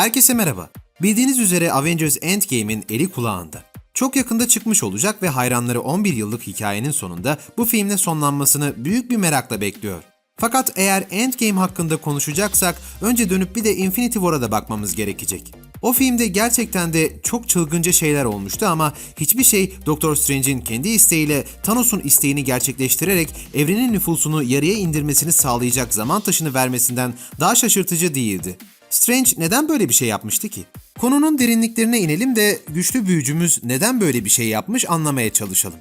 Herkese merhaba. Bildiğiniz üzere Avengers Endgame'in eli kulağında. Çok yakında çıkmış olacak ve hayranları 11 yıllık hikayenin sonunda bu filmle sonlanmasını büyük bir merakla bekliyor. Fakat eğer Endgame hakkında konuşacaksak önce dönüp bir de Infinity War'a da bakmamız gerekecek. O filmde gerçekten de çok çılgınca şeyler olmuştu ama hiçbir şey Doctor Strange'in kendi isteğiyle Thanos'un isteğini gerçekleştirerek evrenin nüfusunu yarıya indirmesini sağlayacak zaman taşını vermesinden daha şaşırtıcı değildi. Strange neden böyle bir şey yapmıştı ki? Konunun derinliklerine inelim de güçlü büyücümüz neden böyle bir şey yapmış anlamaya çalışalım.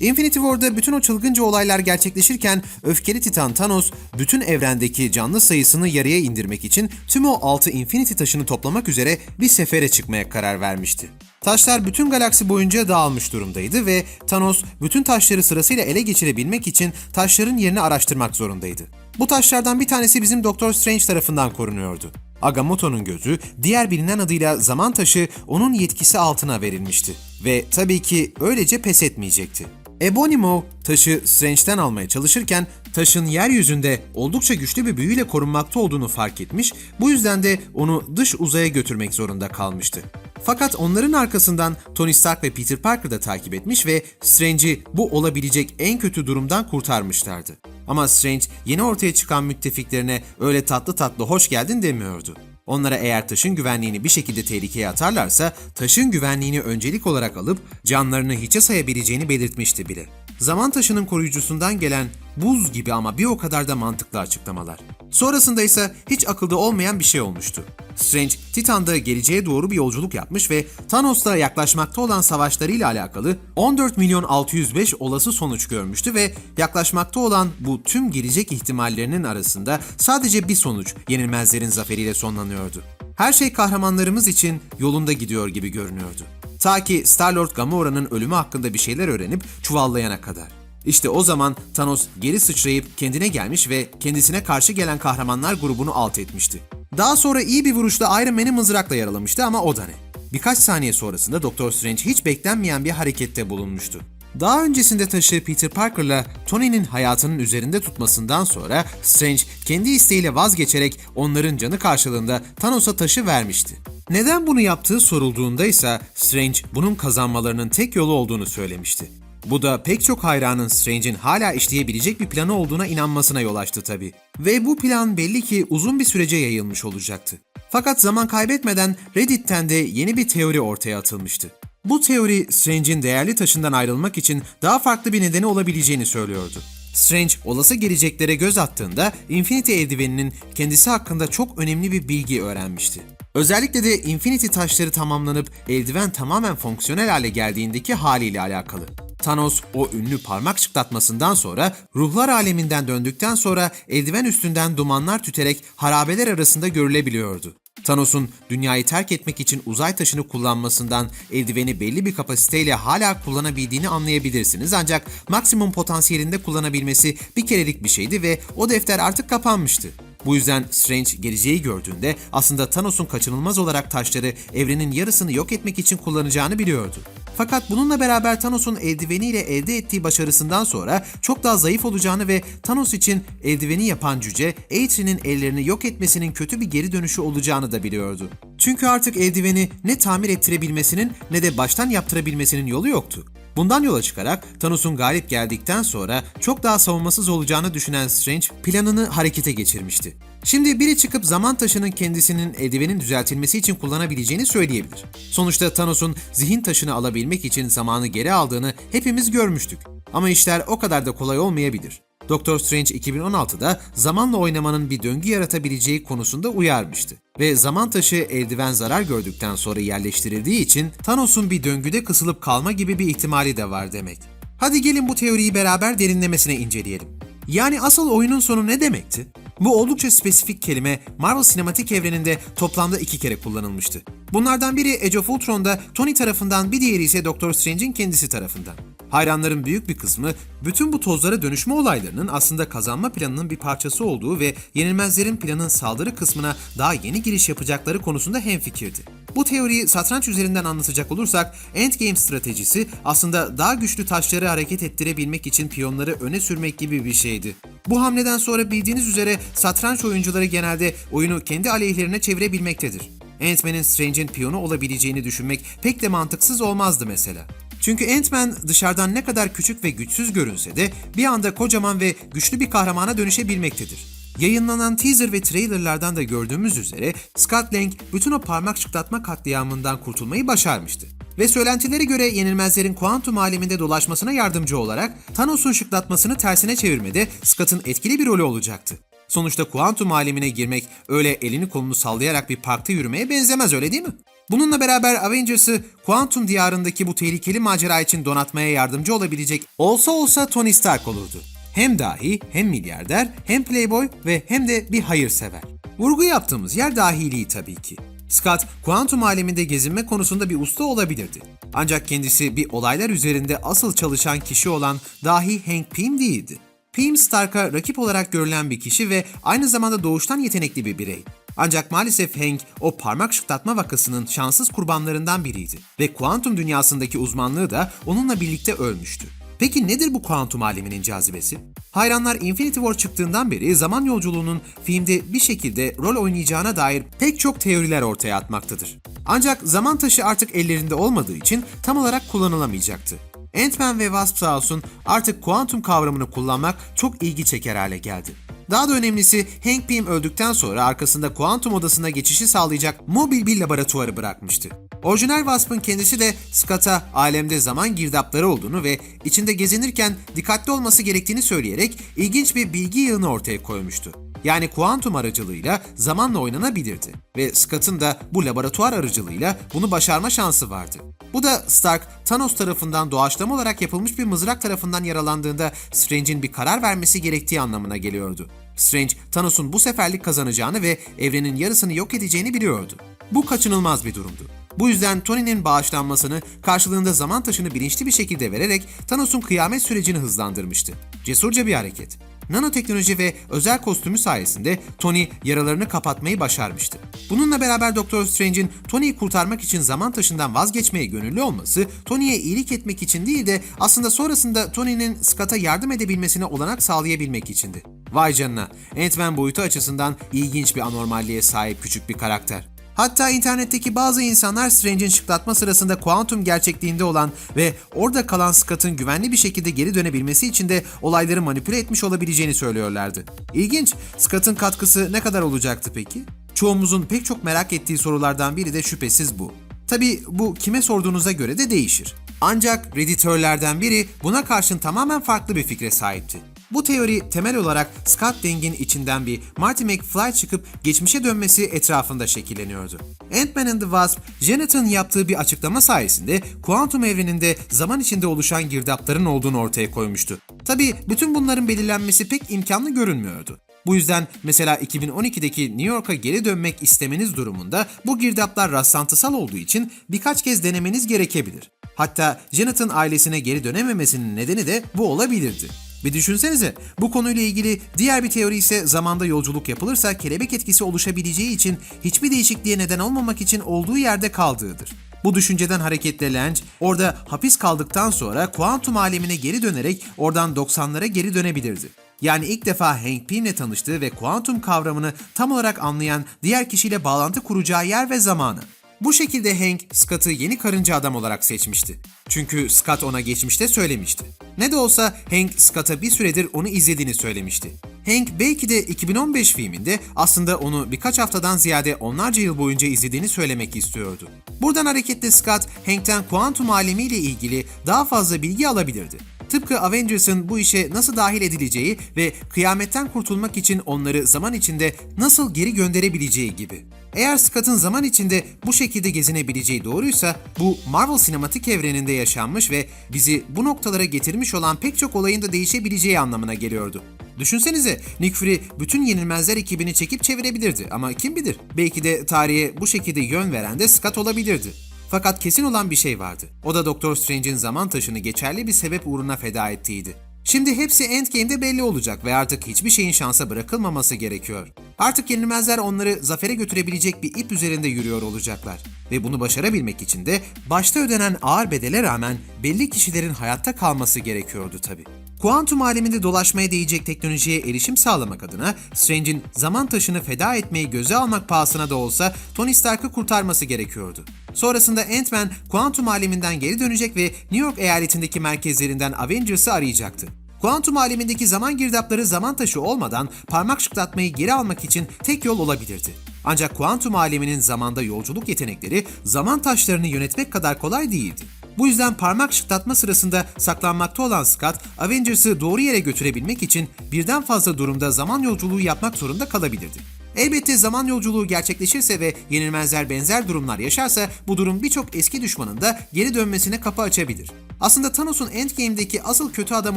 Infinity War'da bütün o çılgınca olaylar gerçekleşirken öfkeli Titan Thanos bütün evrendeki canlı sayısını yarıya indirmek için tüm o 6 Infinity taşını toplamak üzere bir sefere çıkmaya karar vermişti. Taşlar bütün galaksi boyunca dağılmış durumdaydı ve Thanos bütün taşları sırasıyla ele geçirebilmek için taşların yerini araştırmak zorundaydı. Bu taşlardan bir tanesi bizim Doktor Strange tarafından korunuyordu. Agamotto'nun gözü, diğer bilinen adıyla zaman taşı onun yetkisi altına verilmişti. Ve tabii ki öylece pes etmeyecekti. Ebonimo taşı Strange'den almaya çalışırken taşın yeryüzünde oldukça güçlü bir büyüyle korunmakta olduğunu fark etmiş, bu yüzden de onu dış uzaya götürmek zorunda kalmıştı. Fakat onların arkasından Tony Stark ve Peter Parker da takip etmiş ve Strange'i bu olabilecek en kötü durumdan kurtarmışlardı. Ama Strange yeni ortaya çıkan müttefiklerine öyle tatlı tatlı hoş geldin demiyordu. Onlara eğer taşın güvenliğini bir şekilde tehlikeye atarlarsa taşın güvenliğini öncelik olarak alıp canlarını hiçe sayabileceğini belirtmişti bile. Zaman taşının koruyucusundan gelen buz gibi ama bir o kadar da mantıklı açıklamalar. Sonrasında ise hiç akılda olmayan bir şey olmuştu. Strange, Titan'da geleceğe doğru bir yolculuk yapmış ve Thanos'la yaklaşmakta olan savaşlarıyla alakalı 14 milyon 605 olası sonuç görmüştü ve yaklaşmakta olan bu tüm gelecek ihtimallerinin arasında sadece bir sonuç yenilmezlerin zaferiyle sonlanıyordu. Her şey kahramanlarımız için yolunda gidiyor gibi görünüyordu. Ta ki Star-Lord Gamora'nın ölümü hakkında bir şeyler öğrenip çuvallayana kadar. İşte o zaman Thanos geri sıçrayıp kendine gelmiş ve kendisine karşı gelen kahramanlar grubunu alt etmişti. Daha sonra iyi bir vuruşla Iron Man'i mızrakla yaralamıştı ama o da ne? Birkaç saniye sonrasında Doktor Strange hiç beklenmeyen bir harekette bulunmuştu. Daha öncesinde taşı Peter Parker'la Tony'nin hayatının üzerinde tutmasından sonra Strange kendi isteğiyle vazgeçerek onların canı karşılığında Thanos'a taşı vermişti. Neden bunu yaptığı sorulduğunda ise Strange bunun kazanmalarının tek yolu olduğunu söylemişti. Bu da pek çok hayranın Strange'in hala işleyebilecek bir planı olduğuna inanmasına yol açtı tabii. Ve bu plan belli ki uzun bir sürece yayılmış olacaktı. Fakat zaman kaybetmeden Reddit'ten de yeni bir teori ortaya atılmıştı. Bu teori Strange'in değerli taşından ayrılmak için daha farklı bir nedeni olabileceğini söylüyordu. Strange olası geleceklere göz attığında Infinity eldiveninin kendisi hakkında çok önemli bir bilgi öğrenmişti. Özellikle de Infinity taşları tamamlanıp eldiven tamamen fonksiyonel hale geldiğindeki haliyle alakalı. Thanos o ünlü parmak çıtlatmasından sonra ruhlar aleminden döndükten sonra eldiven üstünden dumanlar tüterek harabeler arasında görülebiliyordu. Thanos'un dünyayı terk etmek için uzay taşını kullanmasından eldiveni belli bir kapasiteyle hala kullanabildiğini anlayabilirsiniz ancak maksimum potansiyelinde kullanabilmesi bir kerelik bir şeydi ve o defter artık kapanmıştı. Bu yüzden Strange geleceği gördüğünde aslında Thanos'un kaçınılmaz olarak taşları evrenin yarısını yok etmek için kullanacağını biliyordu. Fakat bununla beraber Thanos'un eldiveniyle elde ettiği başarısından sonra çok daha zayıf olacağını ve Thanos için eldiveni yapan cüce Eitrin'in ellerini yok etmesinin kötü bir geri dönüşü olacağını da biliyordu. Çünkü artık eldiveni ne tamir ettirebilmesinin ne de baştan yaptırabilmesinin yolu yoktu. Bundan yola çıkarak Thanos'un galip geldikten sonra çok daha savunmasız olacağını düşünen Strange planını harekete geçirmişti. Şimdi biri çıkıp zaman taşının kendisinin eldivenin düzeltilmesi için kullanabileceğini söyleyebilir. Sonuçta Thanos'un zihin taşını alabilmek için zamanı geri aldığını hepimiz görmüştük. Ama işler o kadar da kolay olmayabilir. Doctor Strange 2016'da zamanla oynamanın bir döngü yaratabileceği konusunda uyarmıştı. Ve zaman taşı eldiven zarar gördükten sonra yerleştirildiği için Thanos'un bir döngüde kısılıp kalma gibi bir ihtimali de var demek. Hadi gelin bu teoriyi beraber derinlemesine inceleyelim. Yani asıl oyunun sonu ne demekti? Bu oldukça spesifik kelime Marvel sinematik evreninde toplamda iki kere kullanılmıştı. Bunlardan biri Age of Ultron'da Tony tarafından bir diğeri ise Doctor Strange'in kendisi tarafından. Hayranların büyük bir kısmı bütün bu tozlara dönüşme olaylarının aslında kazanma planının bir parçası olduğu ve yenilmezlerin planın saldırı kısmına daha yeni giriş yapacakları konusunda hemfikirdi. Bu teoriyi satranç üzerinden anlatacak olursak endgame stratejisi aslında daha güçlü taşları hareket ettirebilmek için piyonları öne sürmek gibi bir şeydi. Bu hamleden sonra bildiğiniz üzere satranç oyuncuları genelde oyunu kendi aleyhlerine çevirebilmektedir. Ant-Man'in Strange'in piyonu olabileceğini düşünmek pek de mantıksız olmazdı mesela. Çünkü Ant-Man dışarıdan ne kadar küçük ve güçsüz görünse de bir anda kocaman ve güçlü bir kahramana dönüşebilmektedir. Yayınlanan teaser ve trailerlardan da gördüğümüz üzere Scott Lang bütün o parmak şıklatma katliamından kurtulmayı başarmıştı. Ve söylentilere göre yenilmezlerin kuantum aleminde dolaşmasına yardımcı olarak Thanos'un şıklatmasını tersine çevirmede Scott'ın etkili bir rolü olacaktı. Sonuçta kuantum alemine girmek öyle elini kolunu sallayarak bir parkta yürümeye benzemez öyle değil mi? Bununla beraber Avengers'ı kuantum diyarındaki bu tehlikeli macera için donatmaya yardımcı olabilecek olsa olsa Tony Stark olurdu. Hem dahi, hem milyarder, hem playboy ve hem de bir hayırsever. Vurgu yaptığımız yer dahiliği tabii ki. Scott, kuantum aleminde gezinme konusunda bir usta olabilirdi. Ancak kendisi bir olaylar üzerinde asıl çalışan kişi olan dahi Hank Pym değildi. Pym Stark'a rakip olarak görülen bir kişi ve aynı zamanda doğuştan yetenekli bir birey. Ancak maalesef Hank o parmak şıklatma vakasının şanssız kurbanlarından biriydi ve kuantum dünyasındaki uzmanlığı da onunla birlikte ölmüştü. Peki nedir bu kuantum aleminin cazibesi? Hayranlar Infinity War çıktığından beri zaman yolculuğunun filmde bir şekilde rol oynayacağına dair pek çok teoriler ortaya atmaktadır. Ancak zaman taşı artık ellerinde olmadığı için tam olarak kullanılamayacaktı. Ant-Man ve Wasp sağ olsun artık kuantum kavramını kullanmak çok ilgi çeker hale geldi. Daha da önemlisi Hank Pym öldükten sonra arkasında kuantum odasına geçişi sağlayacak mobil bir laboratuvarı bırakmıştı. Orijinal Wasp'ın kendisi de Scott'a alemde zaman girdapları olduğunu ve içinde gezinirken dikkatli olması gerektiğini söyleyerek ilginç bir bilgi yığını ortaya koymuştu. Yani kuantum aracılığıyla zamanla oynanabilirdi ve Scott'ın da bu laboratuvar aracılığıyla bunu başarma şansı vardı. Bu da Stark, Thanos tarafından doğaçlama olarak yapılmış bir mızrak tarafından yaralandığında Strange'in bir karar vermesi gerektiği anlamına geliyordu. Strange, Thanos'un bu seferlik kazanacağını ve evrenin yarısını yok edeceğini biliyordu. Bu kaçınılmaz bir durumdu. Bu yüzden Tony'nin bağışlanmasını karşılığında zaman taşını bilinçli bir şekilde vererek Thanos'un kıyamet sürecini hızlandırmıştı. Cesurca bir hareket. Nanoteknoloji ve özel kostümü sayesinde Tony yaralarını kapatmayı başarmıştı. Bununla beraber Doktor Strange'in Tony'yi kurtarmak için zaman taşından vazgeçmeye gönüllü olması, Tony'ye iyilik etmek için değil de aslında sonrasında Tony'nin Scott'a yardım edebilmesine olanak sağlayabilmek içindi. Vay canına, Ant-Man boyutu açısından ilginç bir anormalliğe sahip küçük bir karakter. Hatta internetteki bazı insanlar Strange'in şıklatma sırasında kuantum gerçekliğinde olan ve orada kalan Scott'ın güvenli bir şekilde geri dönebilmesi için de olayları manipüle etmiş olabileceğini söylüyorlardı. İlginç, Scott'ın katkısı ne kadar olacaktı peki? Çoğumuzun pek çok merak ettiği sorulardan biri de şüphesiz bu. Tabi bu kime sorduğunuza göre de değişir. Ancak Redditörlerden biri buna karşın tamamen farklı bir fikre sahipti. Bu teori temel olarak Scott Lang'in içinden bir Marty McFly çıkıp geçmişe dönmesi etrafında şekilleniyordu. Ant-Man and the Wasp, Jonathan yaptığı bir açıklama sayesinde kuantum evreninde zaman içinde oluşan girdapların olduğunu ortaya koymuştu. Tabi bütün bunların belirlenmesi pek imkanlı görünmüyordu. Bu yüzden mesela 2012'deki New York'a geri dönmek istemeniz durumunda bu girdaplar rastlantısal olduğu için birkaç kez denemeniz gerekebilir. Hatta Jonathan ailesine geri dönememesinin nedeni de bu olabilirdi. Bir düşünsenize, bu konuyla ilgili diğer bir teori ise zamanda yolculuk yapılırsa kelebek etkisi oluşabileceği için hiçbir değişikliğe neden olmamak için olduğu yerde kaldığıdır. Bu düşünceden hareketle Lange, orada hapis kaldıktan sonra kuantum alemine geri dönerek oradan 90'lara geri dönebilirdi. Yani ilk defa Hank Pym'le tanıştığı ve kuantum kavramını tam olarak anlayan diğer kişiyle bağlantı kuracağı yer ve zamanı. Bu şekilde Hank, Scott'ı yeni karınca adam olarak seçmişti. Çünkü Scott ona geçmişte söylemişti. Ne de olsa Hank, Scott'a bir süredir onu izlediğini söylemişti. Hank belki de 2015 filminde aslında onu birkaç haftadan ziyade onlarca yıl boyunca izlediğini söylemek istiyordu. Buradan hareketle Scott, Hank'ten kuantum alemiyle ilgili daha fazla bilgi alabilirdi. Tıpkı Avengers'ın bu işe nasıl dahil edileceği ve kıyametten kurtulmak için onları zaman içinde nasıl geri gönderebileceği gibi. Eğer Scott'ın zaman içinde bu şekilde gezinebileceği doğruysa bu Marvel sinematik evreninde yaşanmış ve bizi bu noktalara getirmiş olan pek çok olayın da değişebileceği anlamına geliyordu. Düşünsenize Nick Fury bütün yenilmezler ekibini çekip çevirebilirdi ama kim bilir belki de tarihe bu şekilde yön veren de Scott olabilirdi. Fakat kesin olan bir şey vardı. O da Doktor Strange'in zaman taşını geçerli bir sebep uğruna feda ettiğiydi. Şimdi hepsi Endgame'de belli olacak ve artık hiçbir şeyin şansa bırakılmaması gerekiyor. Artık yenilmezler onları zafere götürebilecek bir ip üzerinde yürüyor olacaklar. Ve bunu başarabilmek için de başta ödenen ağır bedele rağmen belli kişilerin hayatta kalması gerekiyordu tabii. Kuantum aleminde dolaşmaya değecek teknolojiye erişim sağlamak adına Strange'in zaman taşını feda etmeyi göze almak pahasına da olsa Tony Stark'ı kurtarması gerekiyordu. Sonrasında Ant-Man kuantum aleminden geri dönecek ve New York eyaletindeki merkezlerinden Avengers'ı arayacaktı. Kuantum alemindeki zaman girdapları zaman taşı olmadan parmak şıklatmayı geri almak için tek yol olabilirdi. Ancak kuantum aleminin zamanda yolculuk yetenekleri zaman taşlarını yönetmek kadar kolay değildi. Bu yüzden parmak şıklatma sırasında saklanmakta olan Scott, Avengers'ı doğru yere götürebilmek için birden fazla durumda zaman yolculuğu yapmak zorunda kalabilirdi. Elbette zaman yolculuğu gerçekleşirse ve yenilmezler benzer durumlar yaşarsa bu durum birçok eski düşmanın da geri dönmesine kapı açabilir. Aslında Thanos'un Endgame'deki asıl kötü adam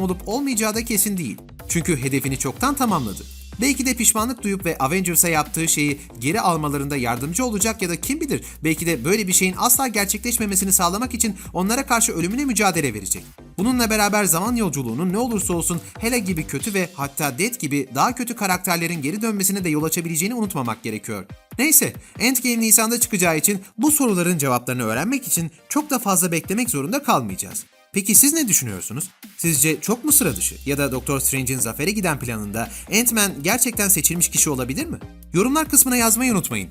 olup olmayacağı da kesin değil. Çünkü hedefini çoktan tamamladı. Belki de pişmanlık duyup ve Avengers'a yaptığı şeyi geri almalarında yardımcı olacak ya da kim bilir belki de böyle bir şeyin asla gerçekleşmemesini sağlamak için onlara karşı ölümüne mücadele verecek. Bununla beraber zaman yolculuğunun ne olursa olsun Hela gibi kötü ve hatta Death gibi daha kötü karakterlerin geri dönmesine de yol açabileceğini unutmamak gerekiyor. Neyse, Endgame Nisan'da çıkacağı için bu soruların cevaplarını öğrenmek için çok da fazla beklemek zorunda kalmayacağız. Peki siz ne düşünüyorsunuz? Sizce çok mu sıra dışı ya da Doktor Strange'in zafere giden planında Ant-Man gerçekten seçilmiş kişi olabilir mi? Yorumlar kısmına yazmayı unutmayın.